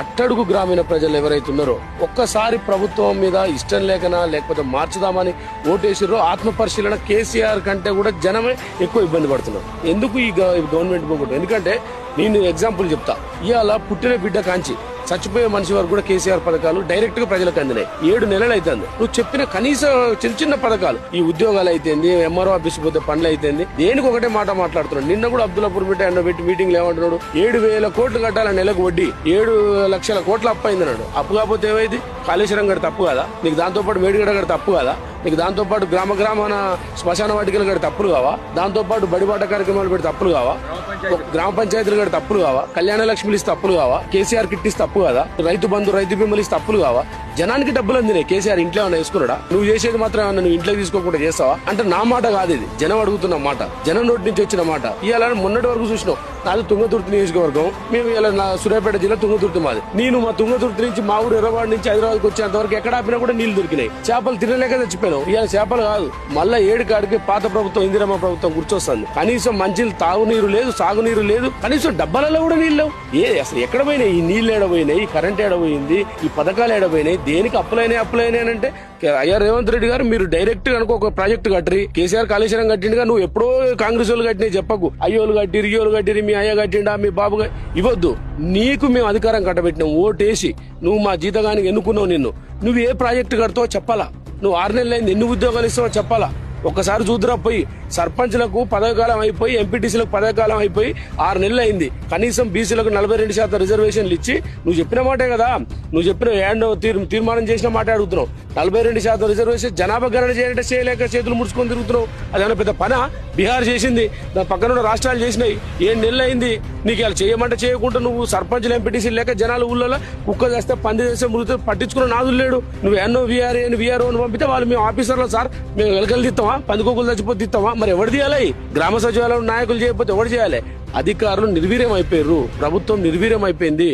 అట్టడుగు గ్రామీణ ప్రజలు ఎవరైతే ఉన్నారో ఒక్కసారి ప్రభుత్వం మీద ఇష్టం లేకనా లేకపోతే మార్చుదామని ఓటేసిరో ఆత్మపరిశీలన కేసీఆర్ కంటే కూడా జనమే ఎక్కువ ఇబ్బంది పడుతున్నారు. ఎందుకు ఈ ఈ గవర్నమెంట్ పోగొట్టు ఎందుకంటే నేను ఎగ్జాంపుల్ చెప్తా. ఇవాళ పుట్టిన బిడ్డ కాంచి చచ్చిపోయే మనిషి వరకు కూడా కేసీఆర్ పథకాలు డైరెక్ట్గా ప్రజలకు అందినాయి. ఏడు నెలలు అవుతుంది నువ్వు చెప్పిన కనీస చిన్న చిన్న పథకాలు. ఈ ఉద్యోగాలు అయితేంది ఎంఆర్ఓ ఆఫీస్ పోతే పనులు అయితేంది దేనికి ఒకటే మాట మాట్లాడుతున్నాడు? నిన్న కూడా అబ్దుల్లాపూర్ పెట్టి ఆయన పెట్టి మీటింగ్ ఏమంటున్నాడు? ఏడు వేల కోట్లు కట్టాల నెలకు వడ్డీ ఏడు లక్షల కోట్ల అప్పు అయింది అన్నాడు. అప్పు కాకపోతే ఏమైంది? కాళేశ్వరం గడి తప్పు కదా? నీకు దాంతో పాటు మేడిగడ గడి తప్పు కదా? నీకు దాంతోపాటు గ్రామ గ్రామాన శ్మశాన వాటికలు కడితే తప్పులు కావా? దాంతోపాటు బడిబాట కార్యక్రమాలు పెడితే తప్పులు కావా? గ్రామ పంచాయతీలు కడితే తప్పులు కావా? కళ్యాణ లక్ష్మిలు ఇస్తే తప్పులు కావా? కేసీఆర్ కిట్ ఇస్తే తప్పు కదా? రైతు బంధు రైతు బిమ్మలు ఇస్తే తప్పులు కావా? జనానికి డబ్బులు అందినాయి కేసీఆర్ ఇంట్లో ఏమైనా వేసుకున్నాడా? నువ్వు చేసేది మాత్రం ఏమన్నా నువ్వు ఇంట్లో తీసుకోకుండా చేస్తావా? అంటే నా మాట కాదు ఇది. జనం అడుగుతున్న మాట. జనం నోటి నుంచి వచ్చిన మాట. ఇవాళ మొన్నటి వరకు చూసినావు. నాది తుంగతుర్తి నియోజకవర్గం. మేము ఇలా సూర్యాపేట జిల్లా తుంగతుర్తి మాది. నేను మా తుంగతుర్తి నుంచి మా ఊరు ఎర్రవాడ నుంచి హైదరాబాద్కి వచ్చేంత వరకు ఎక్కడ ఆపినా కూడా నీళ్ళు దొరికినాయి. చేపలు తినలేక చచ్చిపోయినావు. ఇవాళ చేపలు కాదు. మళ్ళా ఏడు కాడికి పాత ప్రభుత్వం ఇందిరమ్మ ప్రభుత్వం గుర్తొస్తుంది. కనీసం మంచి తాగునీరు లేదు సాగునీరు లేదు. కనీసం డబ్బాలలో కూడా నీళ్ళు ఏ అసలు ఎక్కడ పోయినాయి? ఈ నీళ్ళు ఏడబోయినాయి ఈ కరెంట్ ఏడబోయింది ఈ పథకాలు ఏడపోయినాయి దేనికి అప్పులైనాయి అప్పులైనాయి అంటే అయ్యా రేవంత్ రెడ్డి గారు మీరు డైరెక్ట్ కనుక ఒక ప్రాజెక్ట్ కట్టరి కేసీఆర్ కాళేశ్వరం కట్టిండుగా నువ్వు ఎప్పుడో కాంగ్రెస్ వాళ్ళు కట్టినాయి చెప్పకు. అయ్యోలు కట్టిరు ఇయ్యోలు కట్టిరు మీ అయ్య కట్టిండా మీ బాబు ఇవ్వద్దు. నీకు మేము అధికారం కట్టబెట్టినాం ఓటేసి నువ్వు మా జీతగానికి ఎన్నుకున్నావు నిన్ను. నువ్వు ఏ ప్రాజెక్టు కడతావో చెప్పాలా. నువ్వు ఆరు నెలలు అయింది ఎన్ని ఉద్యోగాలు ఇస్తావో చెప్పాలా. ఒక్కసారి చూద్దురా పోయి సర్పంచ్లకు పదవకాలం అయిపోయి ఎంపీటీసీలకు పదవకాలం అయిపోయి ఆరు నెలలు అయింది. కనీసం బీసీలకు నలభై రెండు శాతం రిజర్వేషన్లు ఇచ్చి నువ్వు చెప్పిన మాటే కదా. నువ్వు చెప్పిన ఏండో తీర్మానం చేసిన మాట అడుగుతున్నావు. నలభై రెండు శాతం రిజర్వేషన్ జనాభా గణన చేయాలంటే చేయలేక చేతులు ముడుచుకొని తిరుగుతున్నావు. అదేమన్నా పెద్ద పన? బీహార్ చేసింది. దాని పక్కన రాష్ట్రాలు చేసినాయి. ఏడు నెలలు అయింది. నీకు ఇలా చేయమంటే చేయకుండా నువ్వు సర్పంచ్లు ఎంపీటీసీ లేక జనాలు ఊళ్ళలో కుక్క చేస్తే పంది చేస్తే మృతి పట్టించుకున్న నాదులు లేడు. నువ్వు ఎన్నో వీఆర్ఏ వీఆర్ఓ అని పంపితే వాళ్ళు మేము ఆఫీసర్లు సార్. మేము వెలకలు తీస్తామా పందికొక్కులు చచ్చిపోతే తీస్తామా? మరి ఎవరు తీయాలి గ్రామ సచివాలయం నాయకులు చేయకపోతే ఎవరు చేయాలి? అధికారులు నిర్వీర్యం అయిపోయారు. ప్రభుత్వం నిర్వీర్యం అయిపోయింది.